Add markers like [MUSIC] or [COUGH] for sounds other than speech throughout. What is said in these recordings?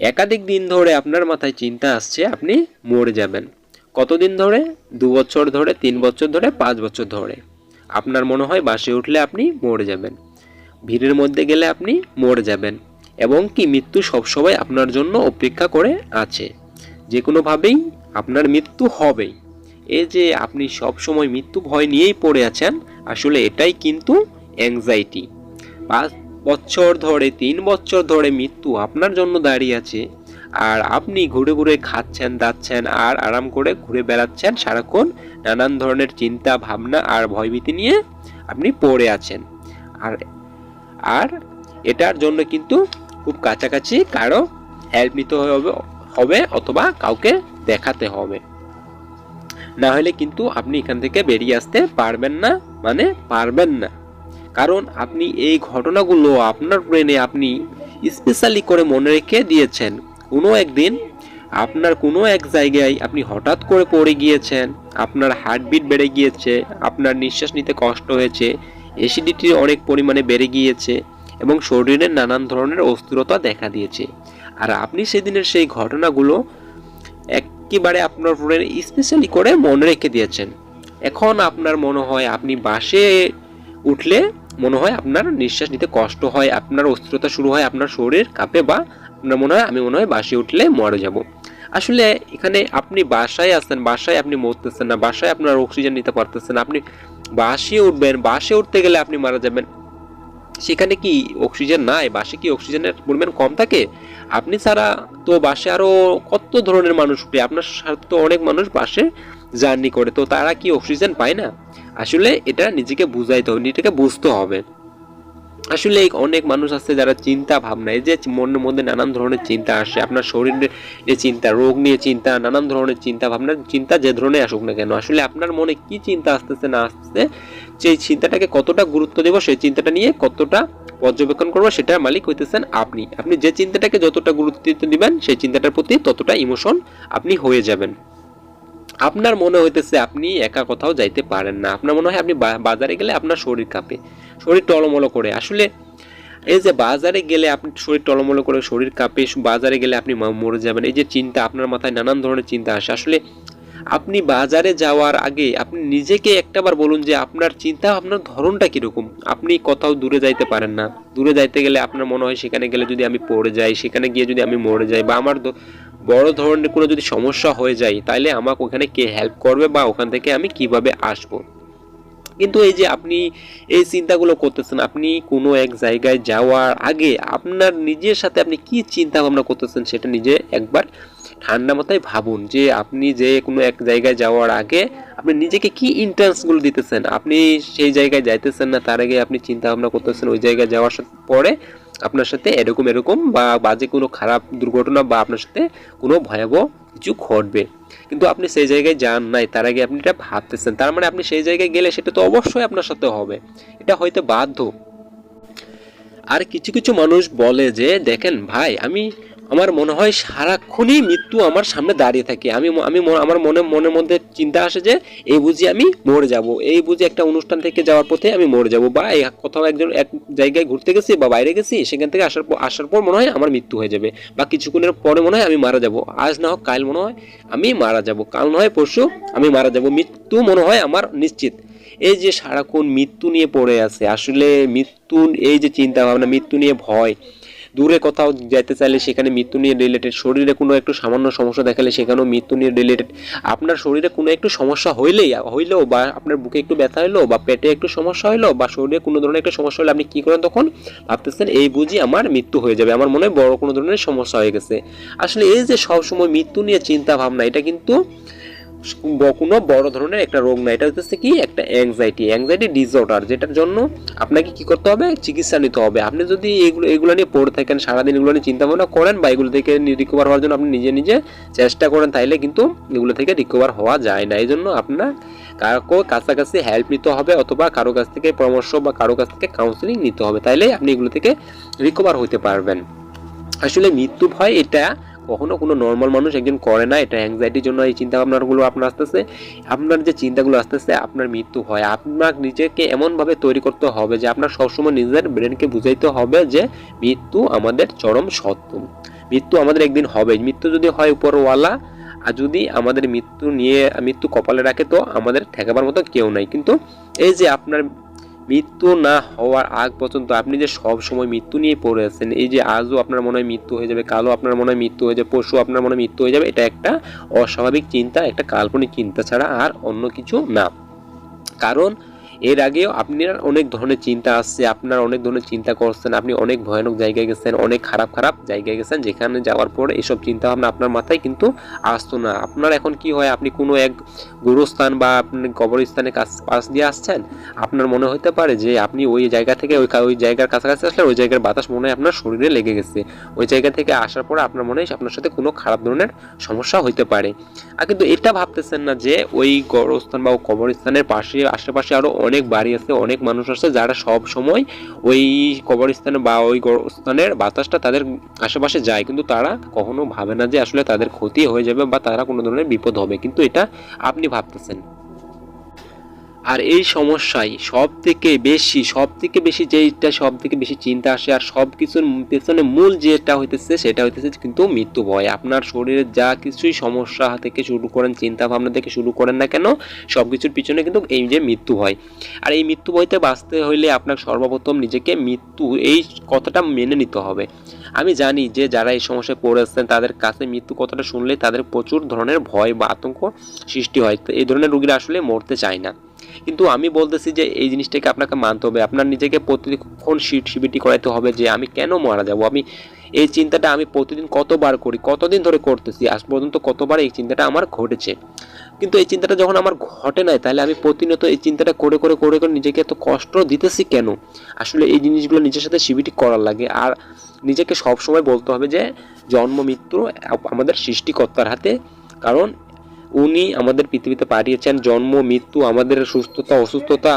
একাধিক দিন ধরে আপনার মাথায় চিন্তা আসছে, আপনি মরে যাবেন। কতদিন ধরে? দু বছর ধরে, তিন বছর ধরে, পাঁচ বছর ধরে। আপনার মনে হয় বাসে উঠলে আপনি মরে যাবেন। ভিড়ের মধ্যে গেলে আপনি মরে যাবেন। এবং কি মৃত্যু সবসময় আপনার জন্য অপেক্ষা করে আছে। যে কোনোভাবেই আপনার মৃত্যু হবেই। এই যে আপনি সব সময় মৃত্যু ভয় নিয়েই পড়ে আছেন, আসলে এটাই কিন্তু অ্যাংজাইটি পাঁচ বছর ধরে, তিন বছর ধরে মৃত্যু আপনার জন্য দাঁড়িয়ে আছে। আর আপনি ঘুরে ঘুরে খাচ্ছেন, দাচ্ছেন আর আরাম করে ঘুরে বেড়াচ্ছেন সারাক্ষণ নানান ধরনের চিন্তা, ভাবনা আর ভয়ভীতি নিয়ে আপনি পড়ে আছেন। আর আর এটার জন্য কিন্তু খুব কাছাকাছি কারও হেল্প নিতে হবে হবে অথবা কাউকে দেখাতে হবে। না হলে কিন্তু আপনি এখান থেকে বেরিয়ে আসতে পারবেন না মানে পারবেন না। কারণ আপনি এই ঘটনাগুলো আপনার ব্রেনে আপনি স্পেশালি করে মনে রেখে দিয়েছেন। কোনো একদিন আপনার কোনো এক জায়গায় আপনি হঠাৎ করে পড়ে গিয়েছেন, আপনার হার্টবিট বেড়ে গিয়েছে, আপনার নিঃশ্বাস নিতে কষ্ট হয়েছে অ্যাসিডিটি অনেক পরিমাণে বেড়ে গিয়েছে এবং শরীরের নানান ধরনের অস্থিরতা দেখা দিয়েছে। আর আপনি সেদিনের সেই ঘটনাগুলো একেবারে আপনার ব্রেনে স্পেশালি করে মনে রেখে দিয়েছেন। এখন আপনার মনে হয় আপনি বাসে উঠলে মনে হয় আপনার নিঃশ্বাস নিতে কষ্ট হয়, আপনার অস্থিরতা শুরু হয় আপনার শরীর কাঁপে বা আপনার মনে হয়, আমি মনে হয় বাসে উঠলে মরে যাব। আসলে এখানে আপনি বাসায় আসছেন বাসায় আপনি মরতেছেন না, বাসায় আপনার অক্সিজেন নিতে পারতেছেন। আপনি বাসে উঠবেন, বাসে উঠতে গেলে আপনি মারা যাবেন। সেখানে কি অক্সিজেন নাই? বাসে কি অক্সিজেনের পরিমাণ কম থাকে? আপনি ছাড়া তো বাসে আরও কত ধরনের মানুষ উঠে, আপনার সাথে তো অনেক মানুষ বাসে জার্নি করে, তো তারা কি অক্সিজেন পায় না? আসলে এটা নিজেকে বুঝাইতে হবে, নিজেকে বুঝতে হবে। আসলে অনেক মানুষ আছে যারা চিন্তা ভাবনা এই যে মনের মধ্যে নানান ধরনের চিন্তা আসে, আপনার শরীরের যে চিন্তা, রোগ নিয়ে চিন্তা, নানান ধরনের চিন্তা ভাবনা, চিন্তা যে ধরনের আসুক না কেন, আসলে আপনার মনে কি চিন্তা আসতেছে না আসতেছে, সেই চিন্তাটাকে কতটা গুরুত্ব দেব, সেই চিন্তাটা নিয়ে কতটা পর্যবেক্ষণ করব, সেটার মালিক হইতেছেন আপনি। আপনি যে চিন্তাটাকে যতটা গুরুত্ব দিবেন, সেই চিন্তাটার প্রতি ততটা ইমোশন আপনি হয়ে যাবেন। আপনার মনে হইতেছে আপনি একা কোথাও যাইতে পারেন না। আপনার মনে হয় আপনি বাজারে গেলে আপনার শরীর কাঁপে, শরীর টলমলো করে। আসলে এই যে বাজারে গেলে আপনি শরীর টলমলো করে, শরীর কাঁপে বাজারে গেলে আপনি মরে যাবেন, এই যে চিন্তা আপনার মাথায় নানান ধরনের চিন্তা আসে। আসলে আপনি বাজারে যাওয়ার আগে আপনি নিজেকে একটাবার বলুন যে আপনার চিন্তা, আপনার ধরনটা কীরকম? আপনি কোথাও দূরে যাইতে পারেন না। দূরে যাইতে গেলে আপনার মনে হয় সেখানে গেলে যদি আমি পড়ে যাই, সেখানে গিয়ে যদি আমি মরে যাই, বা আমার বড় ধরনের কোনো যদি সমস্যা হয়ে যায় তাহলে আমাকে ওখানে কে হেল্প করবে বা ওখান থেকে আমি কীভাবে আসব? কিন্তু এই যে আপনি এই চিন্তাগুলো করতেছেন, আপনি কোনো এক জায়গায় যাওয়ার আগে আপনার নিজের সাথে আপনি কি চিন্তা ভাবনা করতেছেন সেটা নিজে একবার ঠান্ডা মাথায় ভাবুন যে আপনি যে কোনো এক জায়গায় যাওয়ার আগে আপনি নিজেকে কি ইন্টারেন্সগুলো দিতেছেন? আপনি সেই জায়গায় যাইতেছেন না, তার আগে আপনি চিন্তা ভাবনা করতেছেন ওই জায়গায় যাওয়ার পরে আপনার সাথে এরকম এরকম বা বাজে কোনো খারাপ দুর্ঘটনা বা আপনার সাথে কোনো ভয়াবহ কিছু ঘটবে। কিন্তু আপনি সেই জায়গায় যান নাই, তার আগে আপনি এটা ভাবতেছেন। তার মানে আপনি সেই জায়গায় গেলে সেটা তো অবশ্যই আপনার সাথে হবে। এটা হয়তো বাধ্য। আর কিছু কিছু মানুষ বলে যে, দেখেন ভাই, আমি আমার মনে হয় সারাক্ষণই মৃত্যু আমার সামনে দাঁড়িয়ে থাকে। আমি আমি আমার মনে মনের মধ্যে চিন্তা আসে যে, এই বুঝি আমি মরে যাব। এই বুঝি একটা অনুষ্ঠান থেকে যাওয়ার পথে আমি মরে যাব বা এই কোথাও একজন এক জায়গায় ঘুরতে গেছি বা বাইরে গেছি, সেখান থেকে আসার পর আসার পর মনে হয় আমার মৃত্যু হয়ে যাবে বা কিছুক্ষণের পরে মনে হয় আমি মারা যাব। আজ না হোক কাল মনে হয় আমি মারা যাব। কাল না হয় পরশু আমি মারা যাব। মৃত্যু মনে হয় আমার নিশ্চিত। এই যে সারাক্ষণ মৃত্যু নিয়ে পড়ে আছে, আসলে মৃত্যু এই যে চিন্তা ভাবনা, মৃত্যু নিয়ে ভয় দূরে কোথাও যেতে চাইলে সেখানে মৃত্যু নিয়ে রিলেটেড শরীরে কোনো একটু সামান্য সমস্যা দেখালে সেখানেও মৃত্যু নিয়ে রিলেটেড আপনার শরীরে কোনো একটু সমস্যা হইলেই, হইলেও বা আপনার বুকে একটু ব্যথা হইল বা পেটে একটু সমস্যা হইল বা শরীরে কোনো ধরনের একটা সমস্যা হলে আপনি কী করেন তখন ভাবতেছেন, এই বুঝি আমার মৃত্যু হয়ে যাবে, আমার মনে হয় বড় কোনো ধরনের সমস্যা হয়ে গেছে। আসলে এই যে সবসময় মৃত্যু নিয়ে চিন্তা ভাবনা, এটা কিন্তু কোনো বড় ধরনের একটা রোগ না এটা হচ্ছে কি? একটা অ্যাংজাইটি অ্যাংজাইটি ডিসঅর্ডার যেটার জন্য আপনাকে কি করতে হবে? চিকিৎসা নিতে হবে। আপনি যদি এগুলো এগুলো নিয়ে পড়ে থাকেন, সারাদিন এগুলো নিয়ে চিন্তা ভাবনা করেন বা এগুলো থেকে রিকভার হওয়ার জন্য আপনি নিজে নিজে চেষ্টা করেন, তাইলে কিন্তু এগুলো থেকে রিকভার হওয়া যায় না। এই জন্য আপনার কারও কাছাকাছি হেল্প নিতে হবে অথবা কারও কাছ থেকে পরামর্শ বা কারও কাছ থেকে কাউন্সিলিং নিতে হবে। তাইলে আপনি এগুলো থেকে রিকভার হতে পারবেন। আসলে মৃত্যু ভয় এটা কখনো কোনো নর্মাল মানুষ একজন করে না, এটা অ্যাংজাইটির জন্য এই চিন্তা ভাবনাগুলো আপনার আসতেছে। আপনার যে চিন্তাগুলো আসতেছে, আপনার মৃত্যু হয়। আপনার নিজেকে এমনভাবে তৈরি করতে হবে যে আপনার সবসময় নিজের ব্রেনকে বুঝাইতে হবে যে মৃত্যু আমাদের চরম সত্য মৃত্যু আমাদের একদিন হবে। মৃত্যু যদি হয় উপরওয়ালা, আর যদি আমাদের মৃত্যু নিয়ে, মৃত্যু কপালে রাখে তো আমাদের ঠেকাবার মতো কেউ নাই। কিন্তু এই যে আপনার মৃত্যু না হওয়ার আগ পর্যন্ত আপনি যে সব সময় মৃত্যু নিয়ে পড়ে আছেন, এই যে আজও আপনার মনে হয় মৃত্যু হয়ে যাবে, কালও আপনার মনে হয় মৃত্যু হয়ে যাবে পশু আপনার মনে মৃত্যু হয়ে যাবে, এটা একটা অস্বাভাবিক চিন্তা, একটা কাল্পনিক চিন্তা ছাড়া আর অন্য কিছু না। কারণ এর আগেও আপনার অনেক ধরনের চিন্তা আসছে, আপনার অনেক ধরনের চিন্তা করছেন, আপনি অনেক ভয়ানক জায়গায় গেছেন, অনেক খারাপ খারাপ জায়গায় গেছেন, যেখানে যাওয়ার পর এসব চিন্তা ভাবনা আপনার মাথায় কিন্তু আসতো না। আপনার এখন কি হয়, আপনি কোনো এক গুরুস্থান বা আপনি কবরস্থানে কাছ, পাশ দিয়ে আসছেন, আপনার মনে হতে পারে যে আপনি ওই জায়গা থেকে ওই ওই জায়গার কাছাকাছি আসলে ওই জায়গার বাতাস মনে হয় আপনার শরীরে লেগে গেছে। ওই জায়গা থেকে আসার পর আপনার মনে হয় আপনার সাথে কোনো খারাপ ধরনের সমস্যা হইতে পারে। আর কিন্তু এটা ভাবতেছেন না যে ওই গড়স্থান বা কবরস্থানের পাশে, আশেপাশে আরও অনেক বাড়ি আছে, অনেক মানুষ আছে যারা সব সময় ওই কবরস্থানে বা ওই গড়স্থানের বাতাসটা তাদের আশেপাশে যায়। কিন্তু তারা কখনো ভাবে না যে আসলে তাদের ক্ষতি হয়ে যাবে বা তারা কোনো ধরনের বিপদ হবে। কিন্তু এটা আপনি ভাবতেছেন। আর এই সমস্যায় সব থেকে বেশি সব থেকে বেশি যেইটা সব থেকে বেশি চিন্তা আসে আর সব কিছুর পেছনে মূল যেটা হইতেছে, সেটা হইতেছে কিন্তু মৃত্যু ভয়। আপনার শরীরে যা কিছুই সমস্যা থেকে শুরু করেন চিন্তা ভাবনা থেকে শুরু করেন না কেন সব কিছুর পিছনে কিন্তু এই যে মৃত্যু ভয়। আর এই মৃত্যু ভয়তে বাঁচতে হইলে আপনার সর্বপ্রথম নিজেকে মৃত্যু, এই কথাটা মেনে নিতে হবে। আমি জানি যে যারা এই সমস্যায় পড়েছেন তাদের কাছে মৃত্যু কথাটা শুনলে তাদের প্রচুর ধরনের ভয় বা আতঙ্ক সৃষ্টি হয়। এই ধরনের রুগীরা আসলে মরতে চায় না। কিন্তু আমি বলতেছি যে এই জিনিসটাকে আপনাকে মানতে হবে। আপনার নিজেকে প্রতিক্ষণ সিবিটি করাইতে হবে যে আমি কেন মারা যাব? আমি এই চিন্তাটা আমি প্রতিদিন কতবার করি? কতদিন ধরে করতেছি? আজ পর্যন্ত কতবার এই চিন্তাটা আমার ঘটেছে? কিন্তু এই চিন্তাটা যখন আমার ঘটে নাই, তাহলে আমি প্রতিনিয়ত এই চিন্তাটা করে করে করে করে নিজেকে এত কষ্ট দিতেছি কেন? আসলে এই জিনিসগুলো নিজের সাথে সিবিটি করার লাগে। আর নিজেকে সবসময় বলতে হবে যে, জন্ম মৃত্যু আমাদের সৃষ্টিকর্তার হাতে। কারণ উনি আমাদের পৃথিবীতে পাঠিয়েছেন জন্ম, মৃত্যু, আমাদের সুস্থতা, অসুস্থতা,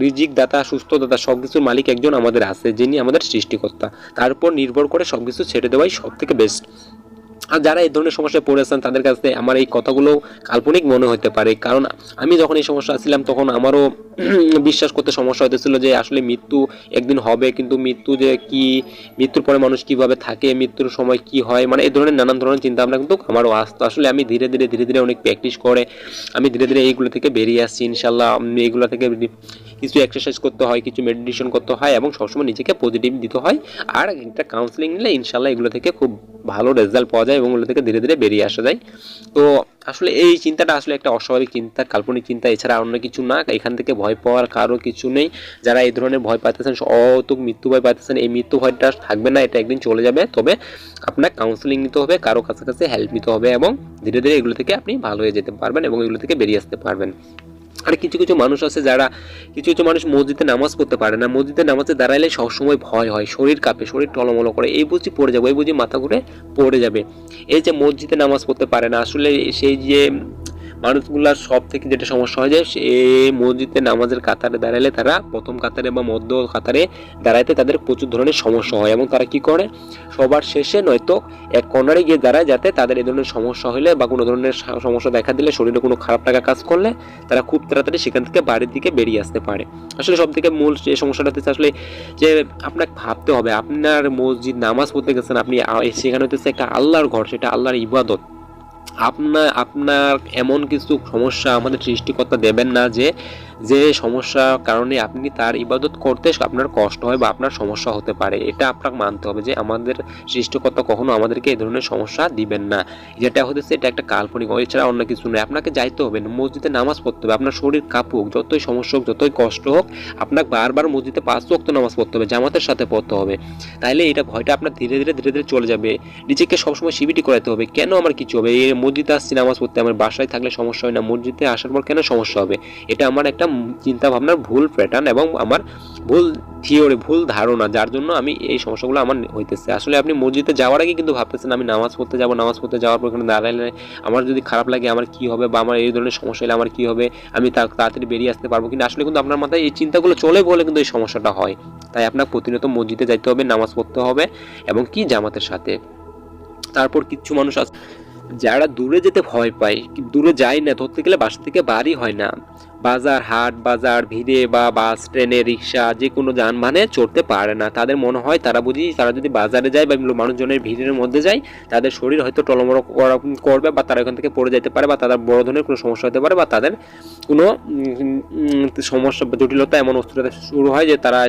রিজিক দাতা, সুস্থ দাতা সব কিছুর মালিক একজন আমাদের আছে, যিনি আমাদের সৃষ্টিকর্তা। তার উপর নির্ভর করে সব কিছু ছেড়ে দেওয়াই সব থেকে বেস্ট আর যারা এই ধরনের সমস্যায় পড়েছেন, তাদের কাছে আমার এই কথাগুলো কাল্পনিক মনে হতে পারে। কারণ আমি যখন এই সমস্যা ছিলাম, তখন আমারও [CLEARS THROAT] বিশ্বাস করতে সমস্যা হতেছিল যে, আসলে মৃত্যু একদিন হবে, কিন্তু মৃত্যু যে কি, মৃত্যুর পরে মানুষ কীভাবে থাকে, মৃত্যুর সময় কি হয় মানে এই ধরনের নানান ধরনের চিন্তা ভাবনা কিন্তু আমারও আসতো। আসলে আমি ধীরে ধীরে ধীরে ধীরে অনেক প্র্যাকটিস করে, আমি ধীরে ধীরে এইগুলো থেকে বেরিয়ে আসছি ইনশাল্লাহ এইগুলো থেকে কিছু এক্সারসাইজ করতে হয়, কিছু মেডিটেশন করতে হয়, এবং সবসময় নিজেকে পজিটিভ দিতে হয়। আর একটা কাউন্সিলিং নিলে ইনশাল্লাহ এগুলো থেকে খুব ভালো রেজাল্ট পাওয়া যায়। এবং ওগুলো থেকে ধীরে ধীরে বেরিয়ে আসা যায়। তো আসলে এই চিন্তাটা আসলে একটা অস্বাভাবিক চিন্তা, কাল্পনিক চিন্তা, এছাড়া অন্য কিছু না। এখান থেকে ভয় পাওয়ার কারও কিছু নেই। যারা এই ধরনের ভয় পাইতেছেন অতুক মৃত্যু ভয় পাইতেছেন, এই মৃত্যু ভয়টা থাকবে না, এটা একদিন চলে যাবে। তবে আপনার কাউন্সিলিং নিতে হবে, কারও কাছাকাছি হেল্প নিতে হবে এবং ধীরে ধীরে এগুলো থেকে আপনি ভালো হয়ে যেতে পারবেন এবং এগুলো থেকে বেরিয়ে আসতে পারবেন। আর কিছু কিছু মানুষ আছে যারা কিছু কিছু মানুষ মসজিদে নামাজ পড়তে পারে না। মসজিদে নামাজে দাঁড়াইলে সবসময় ভয় হয়, শরীর কাঁপে, শরীর টলমলো করে। এই বুঝি পড়ে যাব, এই বুঝি মাথা ঘুরে পড়ে যাবে। এই যে মসজিদে নামাজ পড়তে পারে না, আসলে সেই যে মানুষগুলার সব থেকে যেটা সমস্যা হয়ে যায়, সে মসজিদে নামাজের কাতারে দাঁড়ালে তারা প্রথম কাতারে বা মধ্য কাতারে দাঁড়াইতে তাদের প্রচুর ধরনের সমস্যা হয়। এবং তারা কি করে? সবার শেষে নয়তো এক কর্নারে গিয়ে দাঁড়ায় যাতে তাদের এই ধরনের সমস্যা হলে বা কোনো ধরনের সমস্যা দেখা দিলে, শরীরে কোনো খারাপ টাকা কাজ করলে তারা খুব তাড়াতাড়ি সেখান থেকে বাড়ির দিকে বেরিয়ে আসতে পারে। আসলে সব থেকে মূল যে সমস্যাটা হচ্ছে আসলে যে আপনাকে ভাবতে হবে, আপনার মসজিদ নামাজ পড়তে গেছেন, আপনি সেখানে হচ্ছে একটা আল্লাহর ঘর, সেটা আল্লাহর ইবাদত। আপনার আপনার এমন কিছু সমস্যা আমাদের সৃষ্টিকর্তা দেবেন না যে যে সমস্যার কারণে আপনি তার ইবাদত করতে আপনার কষ্ট হয় বা আপনার সমস্যা হতে পারে, এটা আপনাকে মানতে হবে যে আমাদের সৃষ্টিকর্তা কখনো আমাদেরকে এই ধরনের সমস্যা দিবেন না। যেটা হতেছে এটা একটা কাল্পনিক, এছাড়া অন্য কিছু নয়। আপনাকে যাইতে হবে, মসজিদে নামাজ পড়তে হবে, আপনার শরীর কাঁপুক যতই সমস্যা হোক, যতই কষ্ট হোক, আপনাকে বারবার মসজিদে পাঁচ ওয়াক্ত নামাজ পড়তে হবে, জামাতের সাথে পড়তে হবে। তাইলে এটা ভয়টা আপনার ধীরে ধীরে ধীরে ধীরে চলে যাবে। নিজেকে সবসময় সিবিটি করাতে হবে, কেন আমার কিছু হবে? এই মসজিদে আসছি, নামাজ পড়তে, আমার বাসায় থাকলে সমস্যা হয় না, মসজিদে আসার পর কেন সমস্যা হবে? এটা আমার একটা চিন্তা ভাবনার ভুল প্যাটার্ন এবং আমার ভুল থিওরি ভুল ধারণা, যার জন্য আমি এই সমস্যাগুলো আমার হইতেছে। আসলে আপনি মসজিদে যাওয়ার আগে কিন্তু ভাবতেছেন, আমি নামাজ পড়তে যাব, নামাজ পড়তে যাওয়ার পর এখানে দাঁড়াইলে আমার যদি খারাপ লাগে আমার কি হবে বা আমার এই ধরনের সমস্যা হলে আমার কি হবে, আমি তাড়াতাড়ি বেরিয়ে আসতে পারব কিন্তু আসলে কিন্তু আপনার মাথায় এই চিন্তাগুলো চলে বলে কিন্তু এই সমস্যাটা হয়। তাই আপনার প্রতিনিয়ত মসজিদে যাইতে হবে, নামাজ পড়তে হবে এবং কি জামাতের সাথে। তারপর কিছু মানুষ আছে, যারা দূরে যেতে ভয় পায় দূরে যায় না, ধরতে গেলে বাসা থেকে বাড়ি হয় না। বাজার হাট, বাজার ভিড়ে বা বাস, ট্রেনে, রিক্সা যে কোনো যানবাহনে চড়তে পারে না। তাদের মনে হয় তারা বুঝি তারা যদি বাজারে যায় বা মানুষজনের ভিড়ের মধ্যে যায়, তাদের শরীর হয়তো টলমড় করা- করবে বা তারা এখান থেকে পড়ে যেতে পারে বা তাদের বড় ধরনের কোনো সমস্যা হতে পারে বা তাদের কোনো সমস্যা জটিলতা এমন অস্থিরতা শুরু হয় যে তারা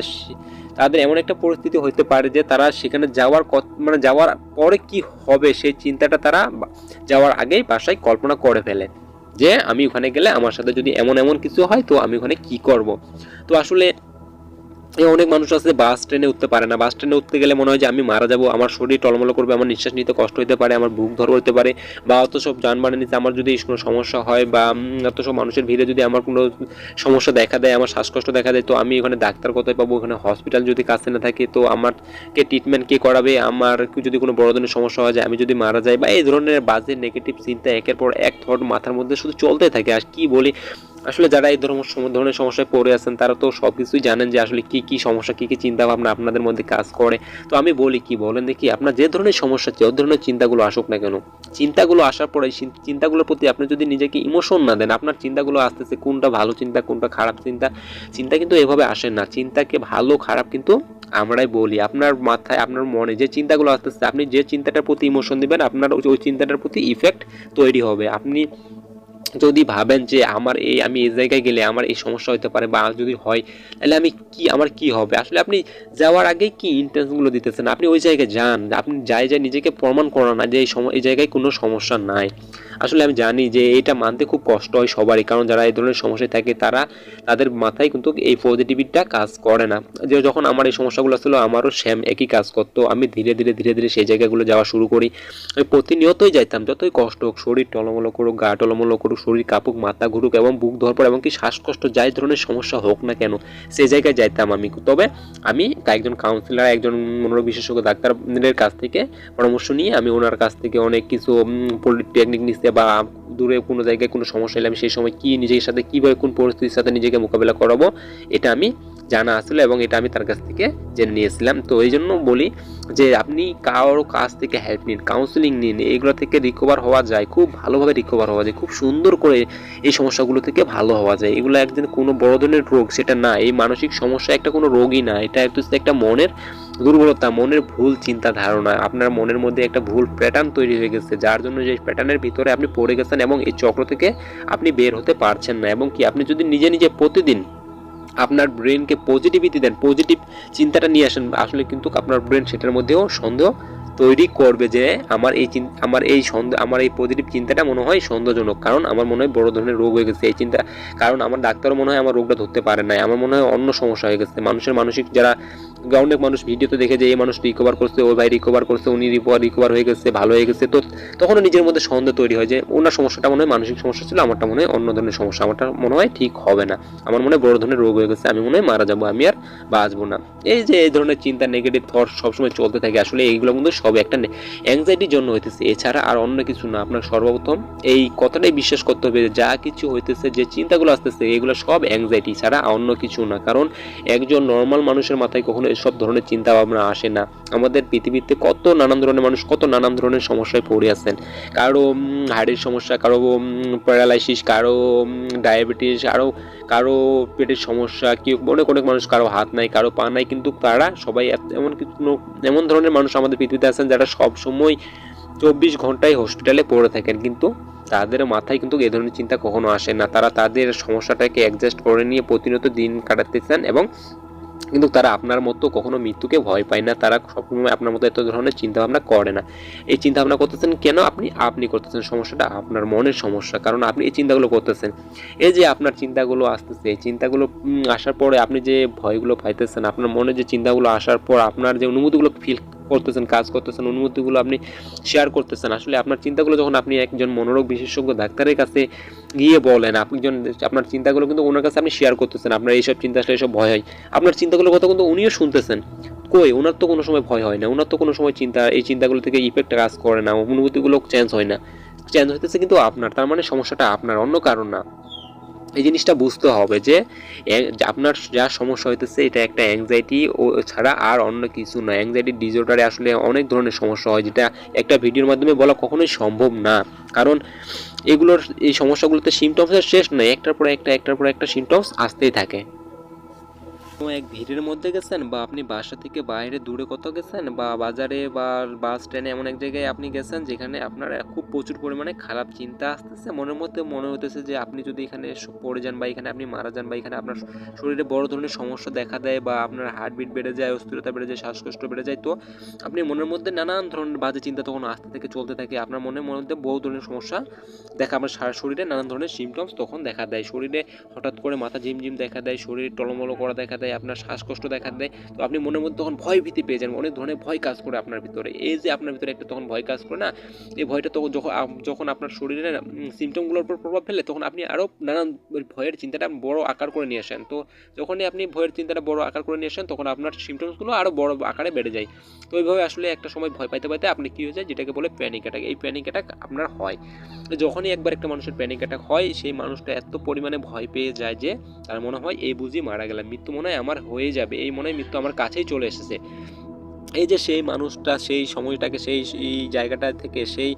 তাদের এমন একটা পরিস্থিতি হতে পারে যে তারা সেখানে যাওয়ার মানে যাওয়ার পরে কি হবে সেই চিন্তাটা তারা যাওয়ার আগেই বাসায় কল্পনা করে ফেলে। যে আমি ওখানে গেলে আমার সাথে যদি এমন এমন কিছু হয়, তো আমি ওখানে কি করব? তো আসলে অনেক মানুষ আছে বাস ট্রেনে উঠতে পারে না। বাস ট্রেনে উঠতে গেলে মনে হয় যে আমি মারা যাব, আমার শরীর টলমল করবে, আমার নিঃশ্বাস নিতে কষ্ট হতে পারে, আমার বুক ধর হতে পারে, বা অত সব যানবাহনে নিতে আমার যদি কোনো সমস্যা হয়, বা অত সব মানুষের ভিড়ে যদি আমার কোনো সমস্যা দেখা দেয়, আমার শ্বাসকষ্ট দেখা দেয়, তো আমি ওখানে ডাক্তার কোথায় পাবো? ওখানে হসপিটাল যদি কাছে না থাকে, তো আমারকে ট্রিটমেন্ট কে করাবে? আমার যদি কোনো বড় ধরনের সমস্যা হয়ে যায়, আমি যদি মারা যাই, বা এই ধরনের বাজে নেগেটিভ চিন্তা একের পর এক থট মাথার মধ্যে শুধু চলতে থাকে। আর কি বলি? আসলে যারা এই ধরনের ধরনের সমস্যায় পড়ে আছেন, তারা তো সব কিছুই জানেন যে আসলে কি কি সমস্যা, কি কি চিন্তা ভাবনা আপনাদের মধ্যে কাজ করে। তো আমি বলি কি, বলেন দেখি, আপনার যে ধরনের সমস্যা, যে ধরনের চিন্তাগুলো আসুক না কেন, চিন্তাগুলো আসার পরে চিন্তাগুলোর প্রতি আপনি যদি নিজেকে ইমোশন না দেন, আপনার চিন্তাগুলো আসতেছে, কোনটা ভালো চিন্তা, কোনটা খারাপ চিন্তা চিন্তা কিন্তু এভাবে আসে না। চিন্তাকে ভালো, খারাপ কিন্তু আমরাই বলি। আপনার মাথায়, আপনার মনে যে চিন্তাগুলো আসতেছে, আপনি যে চিন্তাটার প্রতি ইমোশন দিবেন, আপনার ওই চিন্তাটার প্রতি ইফেক্ট তৈরি হবে। আপনি যদি ভাবেন যে আমার এই, আমি এই জায়গায় গেলে আমার এই সমস্যা হতে পারে বা যদি হয়, তাহলে আমি কি, আমার কি হবে? আসলে আপনি যাওয়ার আগে কি ইন্টেন্সগুলো দিতেছেন? আপনি ওই জায়গায় যান। আপনি যাই যাই নিজেকে প্রমাণ করান না যে এই এই জায়গায় কোনো সমস্যা নাই। আসলে আমি জানি যে এটা মানতে খুব কষ্ট হয় সবারই, কারণ যারা এই ধরনের সমস্যায় থাকে তারা তাদের মাথায় কিন্তু এই পজিটিভিটিটা কাজ করে না। যে যখন আমার এই সমস্যাগুলো ছিল, আমারও সেম একই কাজ করতো। আমি ধীরে ধীরে ধীরে ধীরে সেই জায়গাগুলো যাওয়া শুরু করি। আমি প্রতিনিয়তই যাইতাম, যতই কষ্ট হোক, শরীর টলমলো করুক, গা টলমলো করুক, শরীর কাঁপুক, মাথা ঘুরুক এবং বুক ধর পর এমনকি শ্বাসকষ্ট, যাই ধরনের সমস্যা হোক না কেন সেই জায়গায় যাইতাম আমি। তবে আমি একজন কাউন্সিলর একজন মনোরোগ বিশেষজ্ঞ ডাক্তারের কাছ থেকে পরামর্শ নিয়ে আমি ওনার কাছ থেকে অনেক কিছু পলিটেকনিক নিচ্ছে বা দূরে কোনো জায়গায় কোনো সমস্যা হলে আমি সেই সময় কি নিজের সাথে কীভাবে কোন পরিস্থিতির সাথে নিজেকে মোকাবেলা করাবো, এটা আমি জানা আসলে এবং এটা আমি তার কাছ থেকে জেনে নিয়েছিলাম। তো এই জন্য বলি যে আপনি কারোর কাছ থেকে হেল্প নিন কাউন্সিলিং নিন এইগুলো থেকে রিকভার হওয়া যায়, খুব ভালোভাবে রিকভার হওয়া যায়, খুব সুন্দর করে এই সমস্যাগুলো থেকে ভালো হওয়া যায়। এগুলো একদিন কোনো বড় ধরনের রোগ, সেটা না, এই মানসিক সমস্যা একটা কোনো রোগই না, এটা হচ্ছে একটা মনের দুর্বলতা, মনের ভুল চিন্তা ধারণা, আপনার মনের মধ্যে একটা ভুল প্যাটার্ন তৈরি হয়ে গেছে, যার জন্য যে প্যাটার্নের ভিতরে আপনি পড়ে গেছেন এবং এই চক্র থেকে আপনি বের হতে পারছেন না, এবং কি আপনি যদি নিজে নিজে প্রতিদিন আপনার ব্রেনকে পজিটিভিটি দেন পজিটিভ চিন্তাটা নিয়ে আসেন, আসলে কিন্তু আপনার ব্রেন সেটার মধ্যেও সন্দেহ তৈরি করবে যে আমার এই চিন- আমার এই সন্দেহ, আমার এই পজিটিভ চিন্তাটা মনে হয় সন্দেহজনক। কারণ আমার মনে হয় বড় ধরনের রোগ হয়ে গেছে এই চিন্তা কারণ আমার ডাক্তারও মনে হয় আমার রোগটা ধরতে পারে নাই। আমার মনে হয় অন্য সমস্যা হয়ে গেছে। মানুষের মানসিক যারা অনেক মানুষ ভিডিওতে দেখে যে এই মানুষ রিকভার করছে ওই ভাই রিকভার করছে, উনি রিকভার রিকভার হয়ে গেছে, ভালো হয়ে গেছে। তো তখনও নিজের মধ্যে সন্দেহ তৈরি হয় যে ওনার সমস্যাটা মনে হয় মানসিক সমস্যা ছিল, আমারটা মনে হয় অন্য ধরনের সমস্যা। আমারটা মনে হয় ঠিক হবে না। আমার মনে হয় বড় ধরনের রোগ হয়ে গেছে, আমি মনে হয় মারা যাব, আমি আর বাঁচবো না। এই যে এই ধরনের চিন্তা নেগেটিভ থট সবসময় চলতে থাকে। আসলে এইগুলো কিন্তু সব একটা অ্যাংজাইটির জন্য হইতেছে। এছাড়া আর অন্য কিছু না। আপনার সর্বপ্রথম এই কথাটাই বিশ্বাস করতে হবে যে কিছু হইতেছে, যে চিন্তাগুলো আসতেছে, এগুলো সব অ্যাংজাইটি ছাড়া অন্য কিছু না। কারণ একজন নর্মাল মানুষের মাথায় কখনো এসব ধরনের চিন্তা ভাবনা আসে না। আমাদের পৃথিবীতে কত নানান ধরনের মানুষ, কত নানান ধরনের সমস্যায় পড়ে আছেন। কারও হাড়ের সমস্যা, কারও প্যারালাইসিস কারও ডায়াবেটিস আরও কারও পেটের সমস্যা, কেউ অনেক অনেক মানুষ কারও হাত নাই, কারও পা নাই, কিন্তু তারা সবাই এমন কিছু, এমন ধরনের মানুষ আমাদের পৃথিবীতে আছেন যারা সব সময় চব্বিশ ঘন্টায় হসপিটালে পড়ে থাকেন। কিন্তু তাদের মাথায় কিন্তু এ ধরনের চিন্তা কখনো আসে না। তারা তাদের সমস্যাটাকে অ্যাডজাস্ট করে নিয়ে প্রতিনিয়ত দিন কাটাতে চান এবং কিন্তু তারা আপনার মতো কখনো মৃত্যুকে ভয় পায় না। তারা সবসময় আপনার মতো এত ধরনের চিন্তা ভাবনা করে না। এই চিন্তা ভাবনা করতেছেন কেন? আপনি আপনি করতেছেন। সমস্যাটা আপনার মনের সমস্যা। কারণ আপনি এই চিন্তাগুলো করতেছেন। এই যে আপনার চিন্তাগুলো আসতেছে, এই চিন্তাগুলো আসার পরে আপনি যে ভয়গুলো পাইতেছেন, আপনার মনে যে চিন্তাগুলো আসার পর আপনার যে অনুভূতিগুলো ফিল করতেছেন, কাজ করতেছেন, অনুভূতিগুলো আপনি শেয়ার করতেছেন। আসলে আপনার চিন্তাগুলো যখন আপনি একজন মনোরোগ বিশেষজ্ঞ ডাক্তারের কাছে গিয়ে বলেন, আপনি জন আপনার চিন্তাগুলো কিন্তু ওনার কাছে আপনি শেয়ার করতেছেন, আপনার এইসব চিন্তা আসলে এইসব ভয় হয়। আপনার চিন্তাগুলোর কথা কিন্তু উনিও শুনতেছেন। কই? ওনার তো কোনো সময় ভয় হয় না, ওনার তো কোনো সময় চিন্তা, এই চিন্তাগুলো থেকে ইফেক্ট কাজ করে না, অনুভূতিগুলো চেঞ্জ হয় না। চেঞ্জ হইতেছে কিন্তু আপনার, তার মানে সমস্যাটা আপনার, অন্য কারণ না। এই জিনিসটা বুঝতে হবে যে আপনার যা সমস্যা হইতেছে, এটা একটা অ্যাংজাইটি ও ছাড়া আর অন্য কিছু না। অ্যাংজাইটি ডিজর্ডারে আসলে অনেক ধরনের সমস্যা হয়, যেটা একটা ভিডিওর মাধ্যমে বলা কখনোই সম্ভব না। কারণ এগুলোর, এই সমস্যাগুলোতে সিমটমসের শেষ নয় একটার পর একটা, একটার পর একটা সিমটমস আসতেই থাকে। এক ভিড়ের মধ্যে গেছেন বা আপনি বাসা থেকে বাইরে দূরে কোথাও গেছেন বা বাজারে বা বাস স্ট্যান্ডে এমন এক জায়গায় আপনি গেছেন যেখানে আপনার খুব প্রচুর পরিমাণে খারাপ চিন্তা আসতেছে? মনের মধ্যে মনে হতেছে যে আপনি যদি এখানে পড়ে যান বা এখানে আপনি মারা যান বা এখানে আপনার শরীরে বড় ধরনের সমস্যা দেখা দেয় বা আপনার হার্টবিট বেড়ে যায়, অস্থিরতা বেড়ে যায়, শ্বাসকষ্ট বেড়ে যায়, তো আপনি মনের মধ্যে নানান ধরনের বাজে চিন্তা তখন আসতে থেকে চলতে থাকে। আপনার মনের মধ্যে বহু ধরনের সমস্যা দেখা আপনার শরীরে নানান ধরনের সিমটমস তখন দেখা দেয়। শরীরে হঠাৎ করে মাথা ঝিমঝিম দেখা দেয়, শরীর টলমলো করা দেখা দেয় আপনার শ্বাসকষ্ট দেখা দেয়। তো আপনি মনের মধ্যে তখন ভয় ভীতি পেয়ে যান, অনেক ধরনের ভয় কাজ করে আপনার ভিতরে। এই যে আপনার ভিতরে একটা তখন ভয় কাজ করে না, এই ভয়টা তখন যখন যখন আপনার শরীরে সিমটমগুলোর উপর প্রভাব ফেলে, তখন আপনি আরও নানান ভয়ের চিন্তাটা বড় আকার করে নিয়ে আসেন। তো যখনই আপনি ভয়ের চিন্তাটা বড় আকার করে নিয়ে আসেন, তখন আপনার সিমটমসগুলো আরও বড় আকারে বেড়ে যায়। তো এইভাবে আসলে একটা সময় ভয় পাইতে পাইতে আপনি কী হয়ে যায়, যেটাকে বলে প্যানিক অ্যাটাক এই প্যানিক অ্যাটাক আপনার হয়। যখনই একবার একটা মানুষের প্যানিক অ্যাটাক হয়, সেই মানুষটা এত পরিমাণে ভয় পেয়ে যায় যে, তার মনে হয়, এই বুঝি মারা গেলাম। মৃত্যু মনে হয় আমার হয়ে যাবে, এই মনে মৃত্যু আমার কাছেই চলে এসেছে। এই যে সেই মানুষটা, সেই সময়টাকে, সেই এই জায়গাটা থেকে সেই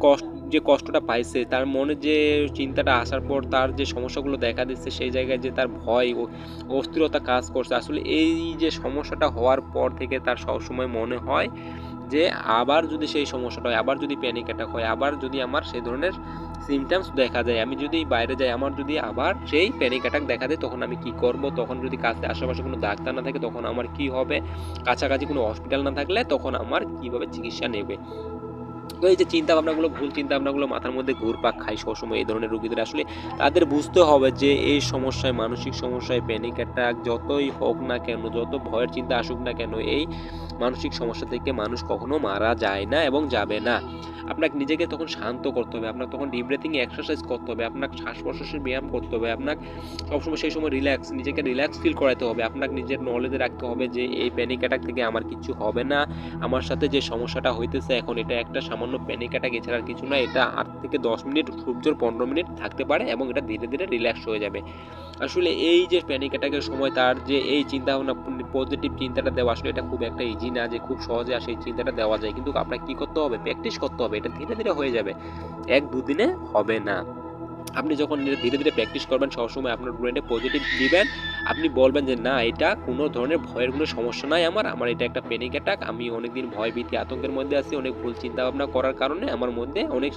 কষ্ট, যে কষ্টটা পাইছে, তার মনে যে চিন্তাটা আসার পর তার যে সমস্যাগুলো দেখা দিচ্ছে, সেই জায়গায় যে তার ভয় ও অস্থিরতা কাজ করছে। আসলে এই যে সমস্যাটা হওয়ার পর থেকে তার সবসময় মনে হয় যে আবার যদি সেই সমস্যাটা হয়, আবার যদি প্যানিক অ্যাটাক হয়, আবার যদি আমার সেই ধরনের সিমটমস দেখা যায়, আমি যদি বাইরে যাই, আমার যদি আবার সেই প্যানিক অ্যাটাক দেখা দেয়, তখন আমি কি করব? তখন যদি কাছে আশেপাশে কোনো ডাক্তার না থাকে, তখন আমার কি হবে? কাছাকাছি কোনো হসপিটাল না থাকলে তখন আমার কীভাবে চিকিৎসা নেবে? তো এই যে চিন্তা ভাবনাগুলো ভুল চিন্তা ভাবনাগুলো মাথার মধ্যে ঘুরপাক খায় সবসময় এই ধরনের রুগীদের। আসলে তাদের বুঝতে হবে যে এই সমস্যায়, মানসিক সমস্যায় প্যানিক অ্যাটাক যতই হোক না কেন, যত ভয়ের চিন্তা আসুক না কেন, এই মানসিক সমস্যা থেকে মানুষ কখনো মারা যায় না এবং যাবে না। আপনাকে নিজেকে তখন শান্ত করতে হবে আপনার তখন ডিপ ব্রেথিং এক্সারসাইজ করতে হবে, আপনাকে শ্বাস প্রশ্বাসের ব্যায়াম করতে হবে, আপনাকে সবসময় সেই সময় রিল্যাক্স নিজেকে রিল্যাক্স ফিল করাতে হবে, আপনাকে নিজের নলেজে রাখতে হবে যে এই প্যানিক অ্যাটাক থেকে আমার কিছু হবে না, আমার সাথে যে সমস্যাটা হইতেছে এখন, এটা একটা সামান্য প্যানিক অ্যাটাক এছাড়া কিছু না, এটা আট থেকে দশ মিনিট জোর পনেরো মিনিট থাকতে পারে এবং এটা ধীরে ধীরে রিল্যাক্স হয়ে যাবে। আসলে এই যে প্যানিক অ্যাটাকের সময় তার যে এই চিন্তা ভাবনা পজিটিভ চিন্তাটা দেওয়া, আসলে এটা খুব একটা ইজি না যে খুব সহজে আসে এই চিন্তাটা দেওয়া যায়। কিন্তু আপনাকে কী করতে হবে? প্র্যাকটিস করতে হবে। এটা ধীরে ধীরে হয়ে যাবে। এক দুদিনে হবে না। আপনি যখন ধীরে ধীরে প্র্যাকটিস করবেন, সবসময় আপনার ব্রেনে পজিটিভ দিবেন। আপনি বলবেন যে, না, এটা কোনো ধরনের ভয়ের কোনো সমস্যা নাই আমার। আমার এটা একটা প্যানিক অ্যাটাক আমি অনেকদিন ভয় ভীতি আতঙ্কের মধ্যে আছি, অনেক ভুল চিন্তা ভাবনা করার কারণে আমার মধ্যে অনেক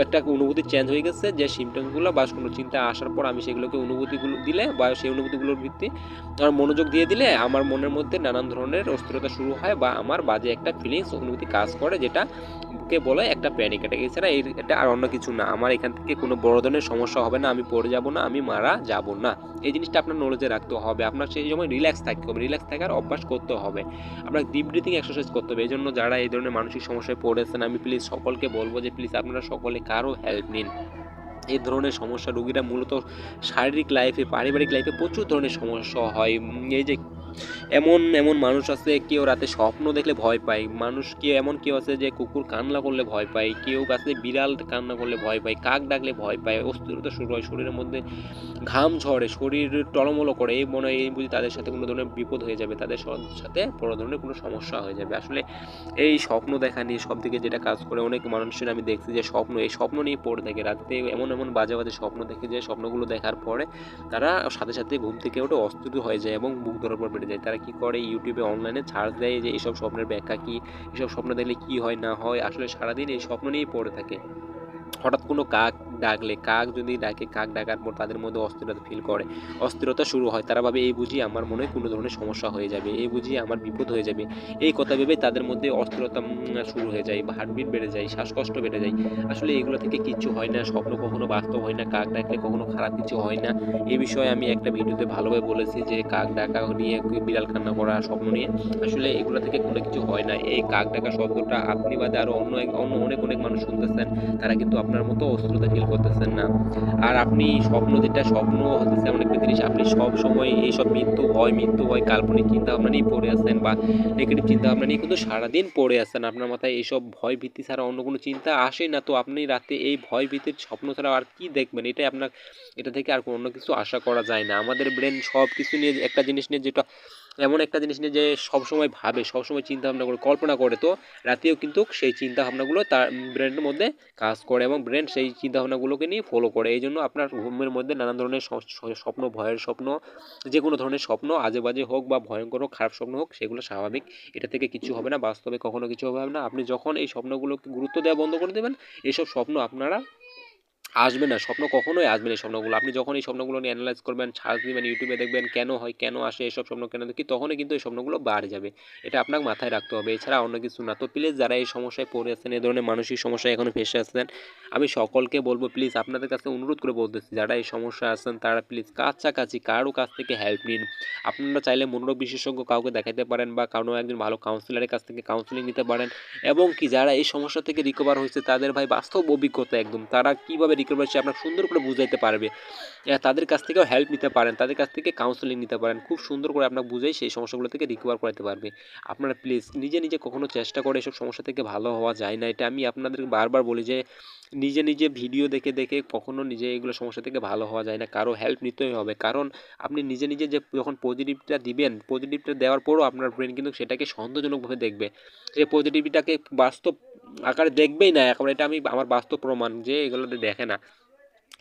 একটা অনুভূতি চেঞ্জ হয়ে গেছে যে সিমটমসগুলো বা কোনো চিন্তা আসার পর আমি সেগুলোকে অনুভূতিগুলো দিলে বা সেই অনুভূতিগুলোর ভিত্তি আমার মনোযোগ দিয়ে দিলে আমার মনের মধ্যে নানান ধরনের অস্থিরতা শুরু হয় বা আমার বাজে একটা ফিলিংস অনুভূতি কাজ করে যেটা কে বলে একটা প্যানিক অ্যাটাক এছাড়া এটা আর অন্য কিছু না। আমার এখান থেকে কোনো বড় ধরনের সমস্যা হবে না, আমি পড়ে যাব না, আমি মারা যাব না। এই জিনিসটা আপনার নলেজে রাখতে হবে। আপনার সেই সময় রিল্যাক্স থাকতে হবে। রিল্যাক্স থাকার অভ্যাস করতে হবে। আপনার ডিপ ব্রিথিং এক্সারসাইজ করতে হবে। এই জন্য যারা এই ধরনের মানসিক সমস্যায় পড়েছেন, আমি প্লিজ সকলকে বলব যে প্লিজ আপনারা সকলে কারও হেল্প নিন। এই ধরনের সমস্যা রোগীরা মূলত শারীরিক লাইফে পারিবারিক লাইফে প্রচুর ধরনের সমস্যা হয়। এই যে এমন এমন মানুষ আছে, কেউ রাতে স্বপ্ন দেখলে ভয় পায়। মানুষ কেউ, এমন কেউ আছে যে কুকুর কান্না করলে ভয় পায়। কেউ আছে বিড়াল কান্না করলে ভয় পায়। কাক ডাকলে ভয় পায়। অস্থিরতা শুরু হয় শরীরের মধ্যে। ঘাম ঝরে, শরীর টলমলো করে। এই মনে হয়, এই বুঝি তাদের সাথে কোনো ধরনের বিপদ হয়ে যাবে। তাদের সাথে বড় ধরনের কোনো সমস্যা হয়ে যাবে। আসলে এই স্বপ্ন দেখা নিয়ে সব দিকে যেটা কাজ করে অনেক মানুষের আমি দেখছি যে স্বপ্ন, এই স্বপ্ন নিয়ে পড়ে থাকে। রাতে এমন এমন বাজে বাজে স্বপ্ন দেখে যে স্বপ্নগুলো দেখার পরে তারা সাথে সাথে ঘুম থেকে ওঠে অস্থির হয়ে যায় এবং বুক ধরার পর যায় তারা কি করে? ইউটিউবে অনলাইনে ছাড় দেয় যে এইসব স্বপ্নের ব্যাখ্যা কী? এসব স্বপ্ন দেখলে কী হয়, না হয়? আসলে সারাদিন এই স্বপ্ন নিয়েই পড়ে থাকে। হঠাৎ কোনো কাক ডাকলে, কাক যদি ডাকে, কাক ডাকার পর তাদের মধ্যে অস্থিরতা ফিল করে, অস্থিরতা শুরু হয়। তারা ভাবে, এই বুঝি আমার মনে কোনো ধরনের সমস্যা হয়ে যাবে, এই বুঝি আমার বিপদ হয়ে যাবে। এই কথা ভেবে তাদের মধ্যে অস্থিরতা শুরু হয়ে যায়, হার্টবিট বেড়ে যায়, শ্বাসকষ্ট বেড়ে যায়। আসলে এগুলো থেকে কিচ্ছু হয় না, স্বপ্ন কখনো বাস্তব হয় না, কাক ডাকলে কখনো খারাপ কিছু হয় না। এই বিষয়ে আমি একটা ভিডিওতে ভালোভাবে বলেছি যে, কাক ডাকা নিয়ে বিড়াল কান্না করা, স্বপ্ন নিয়ে। আসলে এগুলো থেকে কোনো কিছু হয় না। এই কাক ডাকা শব্দটা আপনি বাদে আরও অন্য অন্য অনেক অনেক মানুষ শুনতেছেন, তারা কিন্তু আপনার মতো অস্থিরতা ফিল করতেছেন না। আর আপনি স্বপ্ন যেটা, স্বপ্ন হতেছে এমন একটা জিনিস, আপনি সব সময় এইসব মৃত্যু ভয় মৃত্যু ভয়, কাল্পনিক চিন্তা ভাবনা নিয়ে পড়ে আছেন বা নেগেটিভ চিন্তা ভাবনা নিয়ে কিন্তু সারাদিন পড়ে আছেন। আপনার মাথায় এইসব ভয় ভীতি ছাড়া অন্য কোনো চিন্তা আসে না। তো আপনি রাতে এই ভয় ভীতির স্বপ্ন ছাড়া আর কি দেখবেন? এটাই আপনার, এটা থেকে আর অন্য কিছু আশা করা যায় না। আমাদের ব্রেন সব কিছু নিয়ে একটা জিনিস নিয়ে যেটা এমন একটা জিনিস নিয়ে যে সবসময় ভাবে, সবসময় চিন্তা ভাবনা করে, কল্পনা করে তো, রাতেও কিন্তু সেই চিন্তা ভাবনাগুলো তার ব্রেনের মধ্যে কাজ করে এবং ব্রেন সেই চিন্তা ভাবনাগুলোকে নিয়ে ফলো করে। এই জন্য আপনার ঘুমের মধ্যে নানান ধরনের স্বপ্ন, ভয়ের স্বপ্ন, যে কোনো ধরনের স্বপ্ন আজে বাজে হোক বা ভয়ঙ্কর হোক, খারাপ স্বপ্ন হোক, সেগুলো স্বাভাবিক। এটা থেকে কিছু হবে না, বাস্তবে কখনো কিছু হবে না। আপনি যখন এই স্বপ্নগুলোকে গুরুত্ব দেওয়া বন্ধ করে দেবেন এইসব স্বপ্ন আপনারা আসবে না, স্বপ্ন কখনোই আসবে না স্বপ্নগুলো। আপনি যখন এই স্বপ্নগুলো নিয়ে অ্যানালাইজ করবেন, সার্চ দিবেন ইউটিউবে দেখবেন কেন হয়, কেন আসে এসব স্বপ্ন, কেন দেখি, তখনই কিন্তু এই স্বপ্নগুলো বাড়ে যাবে। এটা আপনাকে মাথায় রাখতে হবে। এছাড়া অন্য কিছু না। তো প্লিজ যারা এই সমস্যায় পড়ে আছেন, এই ধরনের মানসিক সমস্যায় এখনও ফেসে আসছেন আমি সকলকে বলব প্লিজ আপনাদের কাছে অনুরোধ করে বলতেছি, যারা এই সমস্যা আছেন, তারা প্লিজ কাছাকাছি কারও কাছ থেকে হেল্প নিন। আপনারা চাইলে মনোরোগ বিশেষজ্ঞ কাউকে দেখাতে পারেন বা কারও একজন ভালো কাউন্সিলরের কাছ থেকে কাউন্সিলিং নিতে পারেন। এবং কি যারা এই সমস্যা থেকে রিকভার হয়েছে, তাদের ভাই বাস্তব অভিজ্ঞতা একদম। তারা কীভাবে রিকভার সে আপনার সুন্দর করে বুঝাইতে পারবে। তাদের কাছ থেকেও হেল্প নিতে পারেন, তাদের কাছ থেকে কাউন্সেলিং নিতে পারেন, খুব সুন্দর করে আপনাকে বুঝাই সেই সমস্যাগুলো থেকে রিকভার করাতে পারবে। আপনারা প্লিজ নিজে নিজে কখনো চেষ্টা করে এসব সমস্যা থেকে ভালো হওয়া যায় না। এটা আমি আপনাদের বারবার বলি যে নিজে নিজে ভিডিও দেখে দেখে কখনো নিজে এগুলো সমস্যা থেকে ভালো হওয়া যায় না। কারও হেল্প নিতেই হবে। কারণ আপনি নিজে নিজে যে যখন পজিটিভটা দিবেন পজিটিভটা দেওয়ার পরও আপনার ব্রেন কিন্তু সেটাকে সন্দেহজনকভাবে দেখবে। সেই পজিটিভিটাকে বাস্তব আকারে দেখবেই না একেবারে। এটা আমি, আমার বাস্তব প্রমাণ যে এগুলোতে দেখে না।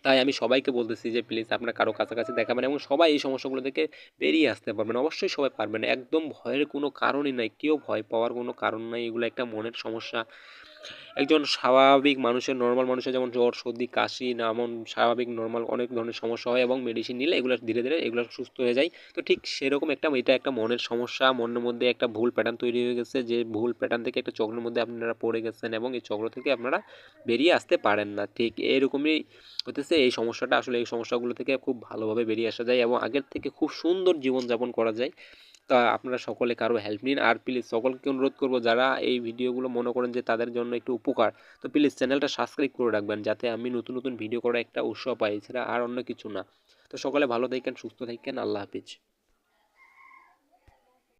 তাই আমি সবাইকে বলতেছি যে, প্লিজ আপনার কারও কাছাকাছি দেখাবেন এবং সবাই এই সমস্যাগুলো থেকে বেরিয়ে আসতে পারবেন। অবশ্যই সবাই পারবেন। একদম ভয়ের কোনো কারণই নাই। কেউ ভয় পাওয়ার কোনো কারণ নাই। এগুলো একটা মনের সমস্যা। একজন স্বাভাবিক মানুষের নর্মাল মানুষের যেমন জ্বর, সর্দি, কাশি এমন স্বাভাবিক নর্মাল অনেক ধরনের সমস্যা হয় এবং মেডিসিন নিলে এগুলো ধীরে ধীরে এগুলো সুস্থ হয়ে যায়। তো ঠিক সেরকম একটা, এটা একটা মনের সমস্যা, মনের মধ্যে একটা ভুল প্যাটার্ন তৈরি হয়ে গেছে যে ভুল প্যাটার্ন থেকে একটা চক্রের মধ্যে আপনারা পড়ে গেছেন এবং এই চক্র থেকে আপনারা বেরিয়ে আসতে পারেন না। ঠিক এরকমই হতেছে, এই সমস্যাটা আসলে এই সমস্যাগুলো থেকে খুব ভালোভাবে বেরিয়ে আসা যায় এবং আগের থেকে খুব সুন্দর জীবনযাপন করা যায়। তা আপনারা সকলে কারও হেল্প নিন। আর প্লিজ সকলকে অনুরোধ করব, যারা এই ভিডিওগুলো মনে করেন যে তাদের জন্য একটু উপকার, তো প্লিজ চ্যানেলটা সাবস্ক্রাইব করে রাখবেন, যাতে আমি নতুন নতুন ভিডিও করার একটা উৎসাহ পাই, এছাড়া আর অন্য কিছু না। তো সকলে ভালো থাকেন, সুস্থ থাকেন, আল্লাহ হাফিজ।